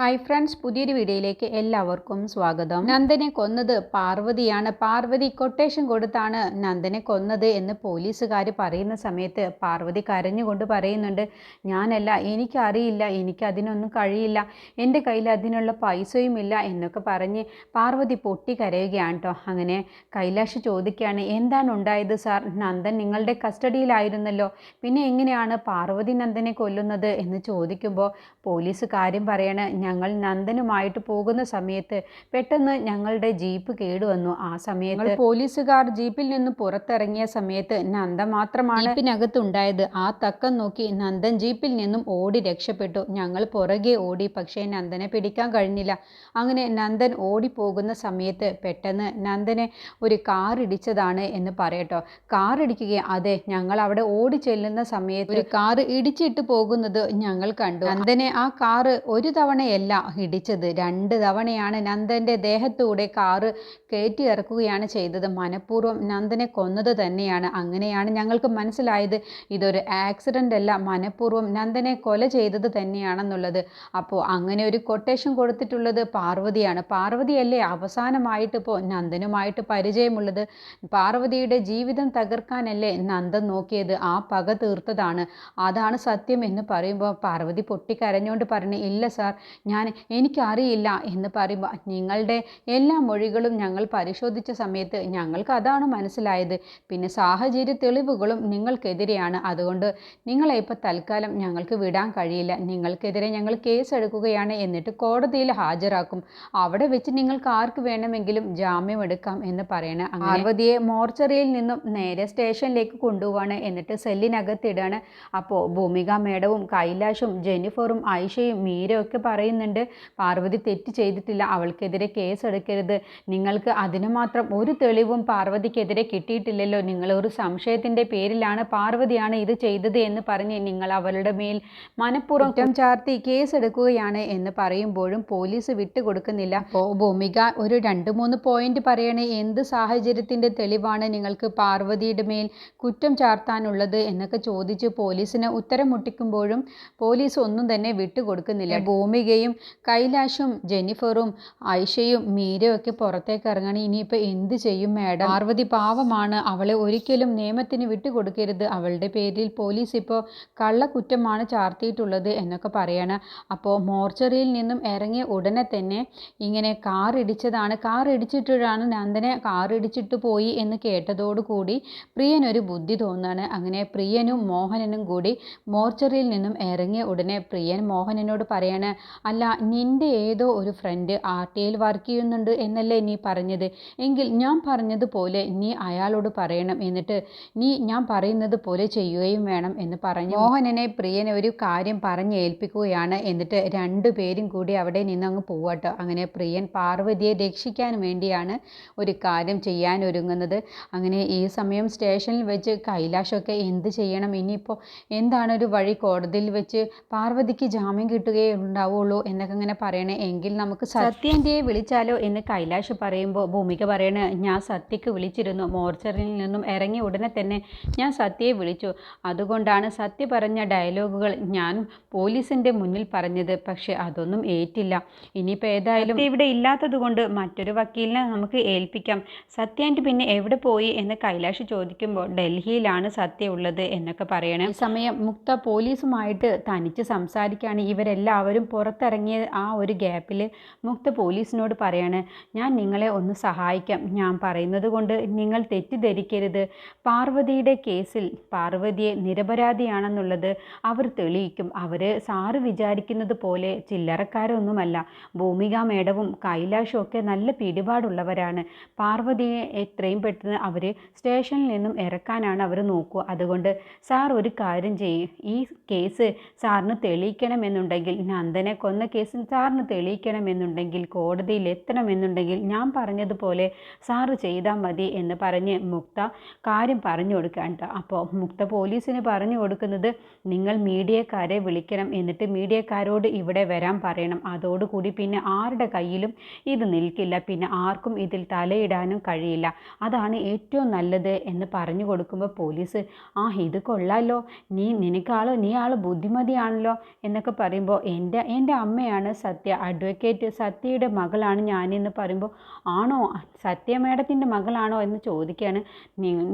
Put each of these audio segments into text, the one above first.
Hi friends പുതിയൊരു വീഡിയോയിലേക്ക് എല്ലാവർക്കും സ്വാഗതം. നന്ദനെ കൊന്നത് പാർവതിയാണ്. പാർവതി കൊട്ടേഷൻ കൊടുത്താണ് നന്ദനെ കൊന്നത് എന്ന് പോലീസുകാർ പറയുന്ന സമയത്ത് പാർവതി കരഞ്ഞുകൊണ്ട് പറയുന്നുണ്ട് ഞാനല്ല എനിക്കറിയില്ല എനിക്കതിനൊന്നും കഴിയില്ല എന്റെ കയ്യിൽ അതിനുള്ള പൈസയുമില്ല എന്നൊക്കെ പറഞ്ഞ് പാർവതി പൊട്ടി കരയുകയാണ് കേട്ടോ അങ്ങനെ കൈലാഷ് ചോദിക്കുകയാണ് എന്താണ് ഉണ്ടായത് സാർ? നന്ദൻ നിങ്ങളുടെ കസ്റ്റഡിയിലായിരുന്നല്ലോ. പിന്നെ എങ്ങനെയാണ് പാർവതി നന്ദനെ കൊല്ലുന്നത്? എന്ന് ചോദിക്കുമ്പോൾ പോലീസ് കാര്യം പറയണ ഞങ്ങൾ നന്ദനുമായിട്ട് പോകുന്ന സമയത്ത് പെട്ടെന്ന് ഞങ്ങളുടെ ജീപ്പ് കേടുവന്നു. ആ സമയത്ത് പോലീസുകാർ ജീപ്പിൽ നിന്ന് പുറത്തിറങ്ങിയ സമയത്ത് നന്ദ മാത്രമാണ് ജീപ്പിനകത്തുണ്ടായത്. ആ തക്കം നോക്കി നന്ദൻ ജീപ്പിൽ നിന്നും ഓടി രക്ഷപ്പെട്ടു. ഞങ്ങൾ പുറകെ ഓടി പക്ഷേ നന്ദനെ പിടിക്കാൻ കഴിഞ്ഞില്ല. അങ്ങനെ നന്ദൻ ഓടിപ്പോകുന്ന സമയത്ത് പെട്ടെന്ന് നന്ദനെ ഒരു കാർ ഇടിച്ചതാണ് എന്ന് പറയട്ടോ. കാർ ഇടിക്കുകയും അതെ ഞങ്ങൾ അവിടെ ഓടി ചെല്ലുന്ന സമയത്ത് ഒരു കാർ ഇടിച്ചിട്ട് പോകുന്നത് ഞങ്ങൾ കണ്ടു. നന്ദനെ ആ കാറ് ഒരു തവണയല്ല ഇടിച്ചത്. രണ്ട് തവണയാണ് നന്ദന്റെ ദേഹത്തൂടെ കാറ് കയറ്റി ഇറക്കുകയാണ് ചെയ്തത്. മനഃപൂർവം നന്ദനെ കൊന്നത് തന്നെയാണ്. അങ്ങനെയാണ് ഞങ്ങൾക്ക് മനസ്സിലായത്. ഇതൊരു ആക്സിഡന്റ് അല്ല. മനഃപൂർവം നന്ദനെ കൊല ചെയ്തത് തന്നെയാണെന്നുള്ളത്. അപ്പോൾ അങ്ങനെ ഒരു കൊട്ടേഷൻ കൊടുത്തിട്ടുള്ളത് പാർവതിയാണ്. പാർവതിയല്ലേ? അവസാനമായിട്ട് ഇപ്പോൾ നന്ദനുമായിട്ട് പരിചയമുള്ളത്. പാർവതിയുടെ ജീവിതം തകർക്കാനല്ലേ നന്ദൻ നോക്കിയത്? ആ പക തീർത്തതാണ്. അതാണ് സത്യം എന്ന് പറയുമ്പോൾ പാർവതി പൊട്ടിക്കരഞ്ഞുകൊണ്ട് പറഞ്ഞു ഇല്ല സാർ ഞാൻ എനിക്കറിയില്ല എന്ന് പറയുമ്പോൾ നിങ്ങളുടെ എല്ലാ മൊഴികളും ഞങ്ങൾ പരിശോധിച്ച സമയത്ത് ഞങ്ങൾക്ക് അതാണ് മനസ്സിലായത്. പിന്നെ സാഹചര്യ തെളിവുകളും നിങ്ങൾക്കെതിരെയാണ്. അതുകൊണ്ട് നിങ്ങളെ ഇപ്പോൾ തൽക്കാലം ഞങ്ങൾക്ക് വിടാൻ കഴിയില്ല. നിങ്ങൾക്കെതിരെ ഞങ്ങൾ കേസ് എടുക്കുകയാണ് എന്നിട്ട് കോടതിയിൽ ഹാജരാക്കും. അവിടെ വെച്ച് നിങ്ങൾക്ക് ആർക്ക് വേണമെങ്കിലും ജാമ്യം എടുക്കാം എന്ന് പറയണ പാർവതിയെ മോർച്ചറിയിൽ നിന്നും നേരെ സ്റ്റേഷനിലേക്ക് കൊണ്ടുപോവാണ്. എന്നിട്ട് സെല്ലിനകത്തിടാണ്. അപ്പോൾ ഭൂമിക മേഡവും കൈലാഷും ജെനിഫറും ഐഷയും മീരയും ഒക്കെ പറയുന്നുണ്ട് പാർവതി തെറ്റ് ചെയ്തിട്ടില്ല അവൾക്കെതിരെ കേസ് എടുക്കരുത് നിങ്ങൾക്ക് അതിന് മാത്രം ഒരു തെളിവും പാർവതിക്കെതിരെ കിട്ടിയിട്ടില്ലല്ലോ. നിങ്ങൾ ഒരു സംശയത്തിന്റെ പേരിലാണ് പാർവതിയാണ് ഇത് ചെയ്തത് എന്ന് പറഞ്ഞ് നിങ്ങൾ അവളുടെ മേൽ മനഃപൂർവം കുറ്റം ചാർത്തി കേസ് എടുക്കുകയാണ് എന്ന് പറയുമ്പോഴും പോലീസ് വിട്ടുകൊടുക്കുന്നില്ല. അപ്പോൾ ഭൂമിക ഒരു രണ്ട് മൂന്ന് പോയിന്റ് പറയണേ എന്ത് സാഹചര്യത്തിന്റെ തെളിവാണ് നിങ്ങൾക്ക് പാർവതിയുടെ മേൽ കുറ്റം ചാർത്താനുള്ളത് എന്നൊക്കെ ചോദിച്ച് പോലീസിന് ഉത്തരം മുട്ടിക്കുമ്പോഴും പോലീസ് ഒന്നും തന്നെ വിട്ടുകൊടുക്കുന്നില്ല. ഭൂമികയും കൈലാഷും ജെന്നിഫറും ഐഷയും മീരയും ഒക്കെ പുറത്തേക്ക് ഇറങ്ങണം. ഇനിയിപ്പോൾ എന്ത് ചെയ്യും മാഡം? പാർവതി പാവമാണ്. അവളെ ഒരിക്കലും നിയമത്തിന് വിട്ടുകൊടുക്കരുത്. അവളുടെ പേരിൽ പോലീസ് ഇപ്പോൾ കള്ളക്കുറ്റമാണ് ചാർത്തിയിട്ടുള്ളത് എന്നൊക്കെ പറയാണ്. അപ്പോൾ മോർച്ചറിയിൽ നിന്നും ഇറങ്ങിയ ഉടനെ തന്നെ ഇങ്ങനെ കാർ ഇടിച്ചതാണ്. കാർ ഇടിച്ചിട്ടാണ് നന്ദനെ കാർ ഇടിച്ചിട്ട് പോയി എന്ന് കേട്ടതോടുകൂടി പ്രിയൻ ഒരു ബുദ്ധി തോന്നുകയാണ് അങ്ങനെ പ്രിയനും മോഹനനും കൂടി മോർച്ചറിയിൽ നിന്നും ഇറങ്ങിയ ഉടനെ പ്രിയൻ മോഹനനോട് പറയാണ് അല്ല നിന്റെ ഏതോ ഒരു ഫ്രണ്ട് ആർ ടി ഐയിൽ വർക്ക് ചെയ്യുന്നുണ്ട് എന്നല്ലേ നീ പറഞ്ഞത്? എങ്കിൽ ഞാൻ പറഞ്ഞതുപോലെ നീ അയാളോട് പറയണം എന്നിട്ട് നീ ഞാൻ പറയുന്നത് പോലെ ചെയ്യുകയും വേണം എന്ന് പറഞ്ഞു. മോഹനനെ പ്രിയനെ ഒരു കാര്യം പറഞ്ഞ് ഏൽപ്പിക്കുകയാണ് എന്നിട്ട് രണ്ടു പേരും കൂടി അവിടെ നിന്ന് അങ്ങ് പോവാട്ടോ അങ്ങനെ പ്രിയൻ പാർവതിയെ രക്ഷിക്കാൻ വേണ്ടിയാണ് ഒരു കാര്യം ചെയ്യാൻ ഒരുങ്ങുന്നത്. അങ്ങനെ ഈ സമയം സ്റ്റേഷനിൽ വെച്ച് കൈലാഷൊക്കെ എന്ത് ചെയ്യണം? ഇനിയിപ്പോൾ എന്താണ് ഒരു വഴി കോടതിയിൽ വെച്ച് പാർവതിക്ക് ജാമ്യം കിട്ടുകയേ ഉണ്ടാവുള്ളൂ എന്നൊക്കെ ഇങ്ങനെ പറയണേ. എങ്കിൽ നമുക്ക് സത്യന്റെയെ വിളിച്ചാലോ എന്ന് കൈലാഷ് പറയുമ്പോൾ ഭൂമിക പറയണേ ഞാൻ സത്യക്ക് വിളിച്ചിരുന്നു. മോർച്ചറിൽ നിന്നും ഇറങ്ങിയ ഉടനെ തന്നെ ഞാൻ സത്യയെ വിളിച്ചു. അതുകൊണ്ടാണ് സത്യ പറഞ്ഞ ഡയലോഗുകൾ ഞാൻ പോലീസിന്റെ മുന്നിൽ പറഞ്ഞത്. പക്ഷേ അതൊന്നും ഏറ്റില്ല. ഇനിയിപ്പോൾ ഏതായാലും ഇവിടെ ഇല്ലാത്തത് കൊണ്ട് മറ്റൊരു വക്കീലിനെ നമുക്ക് ഏൽപ്പിക്കാം. സത്യാന്റെ പിന്നെ എവിടെ പോയി എന്ന് കൈലാഷ് ചോദിക്കുമ്പോൾ ഡൽഹിയിലാണ് സത്യ ഉള്ളത് എന്നൊക്കെ പറയണേ. സമയം മുക്ത പോലീസുമായിട്ട് തനിച്ച് സംസാരിക്കുകയാണ് ഇവരെല്ലാവരും പുറത്തിറങ്ങിയ ആ ഒരു ഗ്യാപ്പിൽ മുക്ത പോലീസിനോട് പറയാണ് ഞാൻ നിങ്ങളെ ഒന്ന് സഹായിക്കാം. ഞാൻ പറയുന്നത് കൊണ്ട് നിങ്ങൾ തെറ്റിദ്ധരിക്കരുത്. പാർവതിയുടെ കേസിൽ പാർവതിയെ നിരപരാധിയാണെന്നുള്ളത് അവർ തെളിയിക്കും. അവർ സാറ് വിചാരിക്കുന്നത് പോലെ ചില്ലറക്കാരൊന്നുമല്ല. ഭൂമിക മേഡവും കൈലാഷും ഒക്കെ നല്ല പിടിപാടുള്ളവരാണ്. പാർവതിയെ എത്രയും പെട്ടെന്ന് അവർ സ്റ്റേഷനിൽ നിന്നും ഇറക്കാനാണ് അവർ നോക്കുക. അതുകൊണ്ട് സാർ ഒരു കാര്യം ചെയ്യും. ഈ കേസ് സാറിന് തെളിയിക്കണമെന്നുണ്ടെങ്കിൽ നന്ദനെ കൊന്ന കേസിൽ സാറിന് തെളിയിക്കണമെന്നുണ്ടെങ്കിൽ കോടതിയിൽ എത്തണമെന്നുണ്ടെങ്കിൽ ഞാൻ പറഞ്ഞതുപോലെ സാറ് ചെയ്താൽ മതി എന്ന് പറഞ്ഞ് മുക്ത കാര്യം പറഞ്ഞു കൊടുക്കാണ്ട് അപ്പോൾ മുക്ത പോലീസിന് പറഞ്ഞു കൊടുക്കുന്നത് നിങ്ങൾ മീഡിയക്കാരെ വിളിക്കണം എന്നിട്ട് മീഡിയക്കാരോട് ഇവിടെ വരാൻ പറയണം. അതോടുകൂടി പിന്നെ ആരുടെ കയ്യിലും ഇത് നിൽക്കില്ല. പിന്നെ ആർക്കും ഇതിൽ തലയിടാനും കഴിയില്ല. അതാണ് ഏറ്റവും നല്ലത് എന്ന് പറഞ്ഞു കൊടുക്കുമ്പോൾ പോലീസ് ആ ഇത് കൊള്ളാലോ. നീ നിനക്കാളോ നീ ആൾ ബുദ്ധിമതിയാണല്ലോ എന്നൊക്കെ പറയുമ്പോൾ എന്റെ എന്റെ അമ്മ അമ്മയാണ് സത്യ. അഡ്വക്കേറ്റ് സത്യയുടെ മകളാണ് ഞാനെന്ന് പറയുമ്പോൾ ആണോ? സത്യ മേഡത്തിന്റെ മകളാണോ? എന്ന് ചോദിക്കുകയാണ്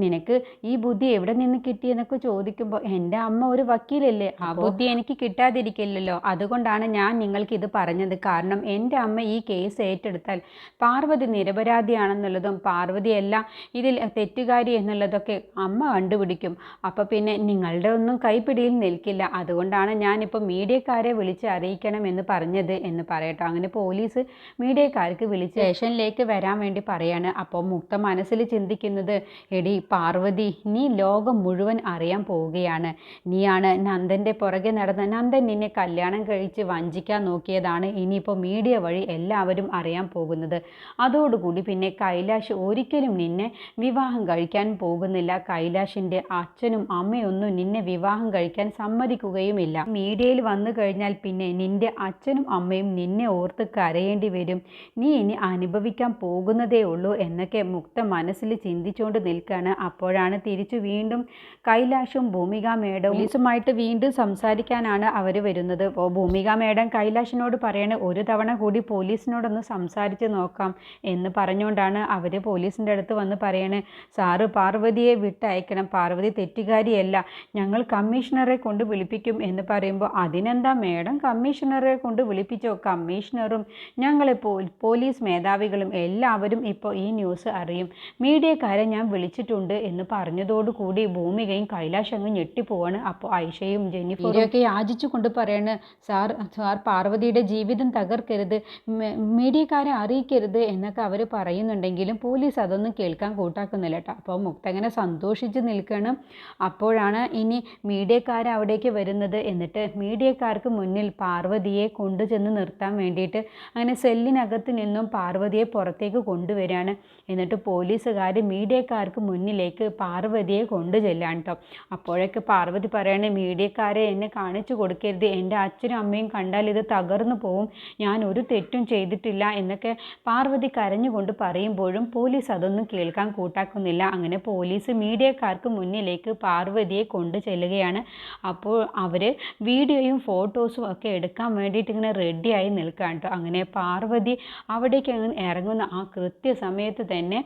നിനക്ക് ഈ ബുദ്ധി എവിടെ നിന്ന് കിട്ടിയെന്നൊക്കെ ചോദിക്കുമ്പോൾ എന്റെ അമ്മ ഒരു വക്കീലല്ലേ. ആ ബുദ്ധി എനിക്ക് കിട്ടാതിരിക്കില്ലല്ലോ. അതുകൊണ്ടാണ് ഞാൻ നിങ്ങൾക്ക് ഇത് പറഞ്ഞത്. കാരണം എന്റെ അമ്മ ഈ കേസ് ഏറ്റെടുത്താൽ പാർവതി നിരപരാധിയാണെന്നുള്ളതും പാർവതിയല്ല ഇതിൽ തെറ്റുകാരി എന്നുള്ളതൊക്കെ അമ്മ കണ്ടുപിടിക്കും. അപ്പോൾ പിന്നെ നിങ്ങളുടെ ഒന്നും കൈപ്പിടിയിൽ നിൽക്കില്ല. അതുകൊണ്ടാണ് ഞാനിപ്പോൾ മീഡിയക്കാരെ വിളിച്ച് അറിയിക്കണം എന്ന് പറഞ്ഞത് എന്ന് പറയട്ടോ. അങ്ങനെ പോലീസ് മീഡിയക്കാർക്ക് വിളിച്ച് സ്റ്റേഷനിലേക്ക് വരാൻ വേണ്ടി പറയാണ്. അപ്പോൾ മുക്ത മനസ്സിൽ ചിന്തിക്കുന്നത് എടി പാർവതി നീ ലോകം മുഴുവൻ അറിയാൻ പോവുകയാണ്. നീയാണ് നന്ദന്റെ പുറകെ നടന്ന നന്ദൻ നിന്നെ കല്യാണം കഴിച്ച് വഞ്ചിക്കാൻ നോക്കിയതാണ് ഇനിയിപ്പോൾ മീഡിയ വഴി എല്ലാവരും അറിയാൻ പോകുന്നത്. അതോടുകൂടി പിന്നെ കൈലാഷ് ഒരിക്കലും നിന്നെ വിവാഹം കഴിക്കാൻ പോകുന്നില്ല. കൈലാഷിന്റെ അച്ഛനും അമ്മയൊന്നും നിന്നെ വിവാഹം കഴിക്കാൻ സമ്മതിക്കുകയുമില്ല. മീഡിയയിൽ വന്നു കഴിഞ്ഞാൽ പിന്നെ നിന്റെ അച്ഛനും അമ്മയും നിന്നെ ഓർത്ത് കരയേണ്ടി വരും. നീ ഇനി അനുഭവിക്കാൻ പോകുന്നതേ ഉള്ളൂ എന്നൊക്കെ മുക്ത മനസ്സിൽ ചിന്തിച്ചുകൊണ്ട് നിൽക്കുകയാണ് അപ്പോഴാണ് തിരിച്ചു വീണ്ടും കൈലാഷും ഭൂമിക മേഡവും പോലീസുമായിട്ട് വീണ്ടും സംസാരിക്കാനാണ് അവർ വരുന്നത്. ഭൂമിക മേഡം കൈലാഷിനോട് പറയണ ഒരു തവണ കൂടി പോലീസിനോടൊന്ന് സംസാരിച്ച് നോക്കാം എന്ന് പറഞ്ഞുകൊണ്ടാണ് അവർ പോലീസിന്റെ അടുത്ത് വന്ന് പറയണേ. സാറ് പാർവതിയെ വിട്ടയക്കണം. പാർവതി തെറ്റുകാരിയല്ല. ഞങ്ങൾ കമ്മീഷണറെ കൊണ്ട് വിളിപ്പിക്കും എന്ന് പറയുമ്പോൾ അതിനെന്താ മേഡം കമ്മീഷണറെ? കൊണ്ട് വിളിപ്പിച്ചോ. കമ്മീഷണറും ഞങ്ങളെ പോലീസ് മേധാവികളും എല്ലാവരും ഇപ്പോൾ ഈ ന്യൂസ് അറിയും. മീഡിയക്കാരെ ഞാൻ വിളിച്ചിട്ടുണ്ട് എന്ന് പറഞ്ഞതോടുകൂടി ഭൂമികയും കൈലാശങ്ങും ഞെട്ടിപ്പോവാണ്. അപ്പോൾ ഐഷയും ജെന്നിഫറും ഒക്കെ യാചിച്ചു കൊണ്ട് പറയാണ് സാർ സാർ പാർവതിയുടെ ജീവിതം തകർക്കരുത് മീഡിയക്കാരെ അറിയിക്കരുത് എന്നൊക്കെ അവർ പറയുന്നുണ്ടെങ്കിലും പോലീസ് അതൊന്നും കേൾക്കാൻ കൂട്ടാക്കുന്നില്ല കേട്ടോ. അപ്പോൾ മുക്തങ്ങനെ സന്തോഷിച്ച് നിൽക്കണം. അപ്പോഴാണ് ഇനി മീഡിയക്കാർ അവിടേക്ക് വരുന്നത്. എന്നിട്ട് മീഡിയക്കാർക്ക് മുന്നിൽ പാർവതിയെ കൊണ്ടുചെന്ന് നിർത്താൻ വേണ്ടിയിട്ട് അങ്ങനെ സെല്ലിനകത്ത് നിന്നും പാർവതിയെ പുറത്തേക്ക് കൊണ്ടുവരികയാണ്. എന്നിട്ട് പോലീസുകാർ മീഡിയക്കാർക്ക് മുന്നിലേക്ക് പാർവതിയെ കൊണ്ടു ചെല്ലാൻ കേട്ടോ അപ്പോഴൊക്കെ പാർവതി പറയണേ മീഡിയക്കാരെ എന്നെ കാണിച്ചു കൊടുക്കരുത്. എന്റെ അച്ഛനും അമ്മയും കണ്ടാൽ ഇത് തകർന്നു പോവും. ഞാൻ ഒരു തെറ്റും ചെയ്തിട്ടില്ല എന്നൊക്കെ പാർവതി കരഞ്ഞുകൊണ്ട് പറയുമ്പോഴും പോലീസ് അതൊന്നും കേൾക്കാൻ കൂട്ടാക്കുന്നില്ല. അങ്ങനെ പോലീസ് മീഡിയക്കാർക്ക് മുന്നിലേക്ക് പാർവതിയെ കൊണ്ടു ചെല്ലുകയാണ് അപ്പോൾ അവർ വീഡിയോയും ഫോട്ടോസും ഒക്കെ എടുക്കാൻ വേണ്ടിയിട്ട് ഇങ്ങനെ റെഡിയായി നിൽക്കുകയാണ് കേട്ടോ അങ്ങനെ പാർവതി അവിടേക്ക് ഇറങ്ങുന്ന ആ കൃത്യസമയത്ത് തന്നെ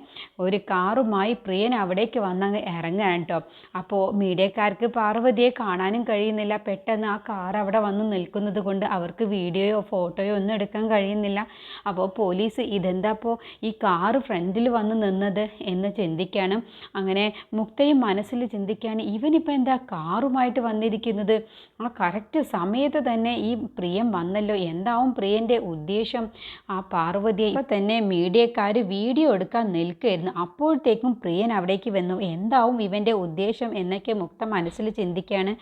ഒരു കാറുമായി പ്രിയൻ അവിടേക്ക് വന്നങ്ങ് ഇറങ്ങുകയാണ് കേട്ടോ അപ്പോൾ മീഡിയക്കാർക്ക് പാർവതിയെ കാണാനും കഴിയുന്നില്ല. പെട്ടെന്ന് ആ കാർ അവിടെ വന്ന് നിൽക്കുന്നത് കൊണ്ട് അവർക്ക് വീഡിയോയോ ഫോട്ടോയോ ഒന്നും എടുക്കാൻ കഴിയുന്നില്ല. അപ്പോൾ പോലീസ് ഇതെന്താ അപ്പോൾ ഈ കാർ ഫ്രണ്ടിൽ വന്ന് നിന്നത് എന്ന് ചിന്തിക്കാണ്. അങ്ങനെ മുക്തയും മനസ്സിൽ ചിന്തിക്കാണ് ഇവനിപ്പോൾ എന്താ കാറുമായിട്ട് വന്നിരിക്കുന്നത്? ആ കറക്റ്റ് സമയത്ത് തന്നെ ഈ പ്രിയം വന്നല്ലോ. എന്താവും പ്രിയന്റെ ഉദ്ദേശം? ആ പാർവതിയെ ഇപ്പം തന്നെ മീഡിയക്കാർ വീഡിയോ എടുക്കാൻ നിൽക്കുകയായിരുന്നു. അപ്പോഴത്തേക്കും പ്രിയൻ അവിടേക്ക് വന്നു. എന്താവും ഇവന്റെ ഉദ്ദേശം എന്നൊക്കെ മുക്ത മനസ്സിൽ ചിന്തിക്കുകയാണ്.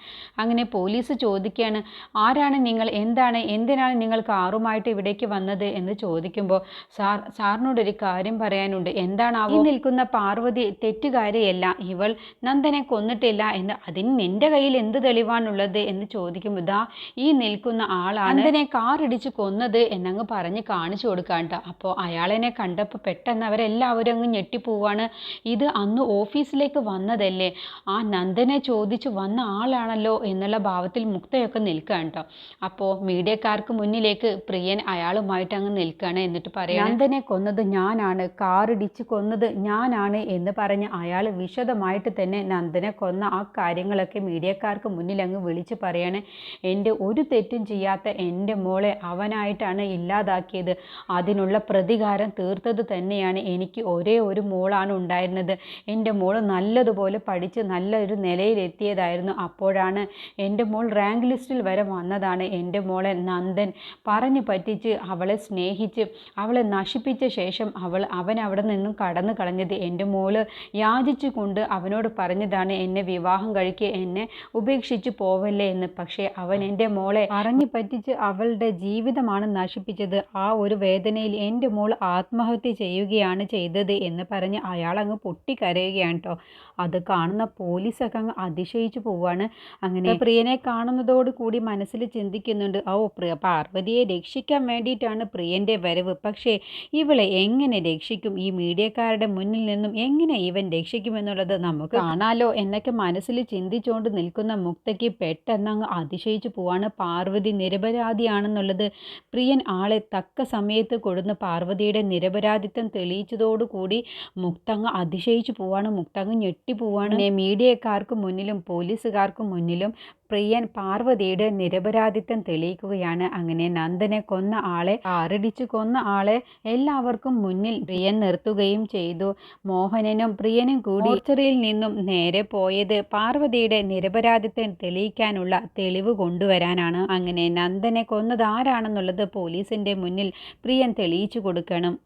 അങ്ങനെ പോലീസ് ചോദിക്കുകയാണ് ആരാണ് നിങ്ങൾ? എന്താണ്? എന്തിനാണ് നിങ്ങൾ കാറുമായിട്ട് ഇവിടേക്ക് വന്നത്? എന്ന് ചോദിക്കുമ്പോൾ സാർ സാറിനോടൊരു കാര്യം പറയാനുണ്ട്. എന്താണ് ഈ നിൽക്കുന്ന പാർവതി തെറ്റുകാരിയല്ല. ഇവൾ നന്ദനെ കൊന്നിട്ടില്ല എന്ന്. അതിന് നിന്റെ കയ്യിൽ എന്ത് തെളിവാണുള്ളത്? എന്ന് ചോദിക്കുമ്പോൾ ഇതാ ഈ നിൽക്കുന്ന ആളാണ്. നന്ദനെ കാറിടിച്ച് കൊന്നത് എന്നങ്ങ് പറഞ്ഞ് കാണിച്ചു കൊടുക്കാണ്ട അപ്പോൾ അയാളെന്നെ കണ്ടപ്പോൾ പെട്ടെന്ന് അവരെല്ലാവരും അങ്ങ് ഞെട്ടിപ്പോവാണ്. ഇത് അന്ന് ഓഫീസിലേക്ക് വന്നതല്ലേ? ആ നന്ദനെ ചോദിച്ചു വന്ന ആളാണല്ലോ എന്നുള്ള ഭാവത്തിൽ മുക്തയൊക്കെ നിൽക്കുകയാണ് കേട്ടോ അപ്പോൾ മീഡിയക്കാർക്ക് മുന്നിലേക്ക് പ്രിയൻ അയാളുമായിട്ട് അങ്ങ് നിൽക്കുകയാണ് എന്നിട്ട് പറയാം നന്ദനെ കൊന്നത് ഞാനാണ് കാറിടിച്ച് കൊന്നത് ഞാനാണ് എന്ന് പറഞ്ഞ് അയാൾ വിശദമായിട്ട് തന്നെ നന്ദനെ കൊന്ന ആ കാര്യങ്ങളൊക്കെ മീഡിയക്കാർക്ക് മുന്നിൽ അങ്ങ് വിളിച്ച് പറയാണ്. എന്റെ ഒരു തെറ്റും ചെയ്യാത്ത എന്റെ മോളെ അവനായിട്ടാണ് ഇല്ലാതാക്കിയത്. അതിനുള്ള പ്രതികാരം തീർത്തത് തന്നെയാണ്. എനിക്ക് ഒരേ ഒരു മോളാണ് ഉണ്ടായിരുന്നത്. എന്റെ മോൾ നല്ലതുപോലെ പഠിച്ച് നല്ലൊരു നിലയിലെത്തിയതായിരുന്നു. അപ്പോഴാണ് എന്റെ മോൾ റാങ്ക് ലിസ്റ്റിൽ വരെ വന്നതാണ്. എന്റെ മോളെ നന്ദൻ പറഞ്ഞു പറ്റിച്ച് അവളെ സ്നേഹിച്ച് അവളെ നശിപ്പിച്ച ശേഷം അവൾ അവൻ അവിടെ നിന്നും കടന്നു കളഞ്ഞത്. എന്റെ മോൾ യാചിച്ചു കൊണ്ട് അവനോട് പറഞ്ഞതാണ് എന്നെ വിവാഹം കഴിക്കുക എന്നെ ഉപേക്ഷിച്ച് പോവല്ലേ എന്ന്. പക്ഷേ അവൻ എന്റെ മോളെ പറഞ്ഞു പറ്റിച്ച് അവളുടെ ജീവിതമാണ് നശിപ്പിച്ചത്. ആ ഒരു വേദനയിൽ എന്റെ മോൾ ആത്മഹത്യ ചെയ്യുകയാണ് ചെയ്തത് എന്ന് പറഞ്ഞ് അയാൾ അങ്ങ് പൊട്ടിക്കരയുകയാണ് കേട്ടോ. അത് കാണുന്ന പോലീസൊക്കെ അങ്ങ് അതിശയിച്ചു പോവാണ്. അങ്ങനെ പ്രിയനെ കാണുന്നതോട് കൂടി മനസ്സിൽ ചിന്തിക്കുന്നുണ്ട്. ഓ പ്രിയ പാർവതിയെ രക്ഷിക്കാൻ വേണ്ടിയിട്ടാണ് പ്രിയന്റെ വരവ്. പക്ഷേ ഇവളെ എങ്ങനെ രക്ഷിക്കും? ഈ മീഡിയക്കാരുടെ മുന്നിൽ നിന്നും എങ്ങനെ ഇവൻ രക്ഷിക്കുമെന്നുള്ളത് നമുക്ക് കാണാലോ എന്നൊക്കെ മനസ്സിൽ ചിന്തിച്ചുകൊണ്ട് നിൽക്കുന്ന മുക്തയ്ക്ക് പെട്ടെന്ന് അങ്ങ് അതിശയിച്ചു പോവാണ് പാർവതി. നിരപരാധിയാണെന്നുള്ളത് പ്രിയൻ ആളെ തക്ക സമയത്ത് കൊടുന്ന് പാർവതിയുടെ നിരപരാധിത്വം തെളിയിച്ചതോടുകൂടി മുക്തങ്ങ് അതിശയിച്ചു പോവാണ് മുക്തങ്ങ് ഞെട്ടി പോവാണ് മീഡിയക്കാർക്ക് മുന്നിലും പോലീസുകാർക്ക് മുന്നിലും പ്രിയൻ പാർവതിയുടെ നിരപരാധിത്വം തെളിയിക്കുകയാണ്. അങ്ങനെ നന്ദനെ കൊന്ന ആളെ ആറിടിച്ചു കൊന്ന ആളെ എല്ലാവർക്കും മുന്നിൽ പ്രിയൻ നിർത്തുകയും ചെയ്തു. മോഹനനും പ്രിയനും കൂടി ഓർച്ചറിയിൽ നിന്നും നേരെ പോയത് പാർവതിയുടെ നിരപരാധിത്വം തെളിയിക്കാനുള്ള തെളിവ് കൊണ്ടുവരാനാണ്. അങ്ങനെ നന്ദനെ കൊന്നതാരാണെന്നുള്ളത് പോലീസിന്റെ മുന്നിൽ പ്രിയൻ തെളിയിച്ചു കൊടുക്കണം.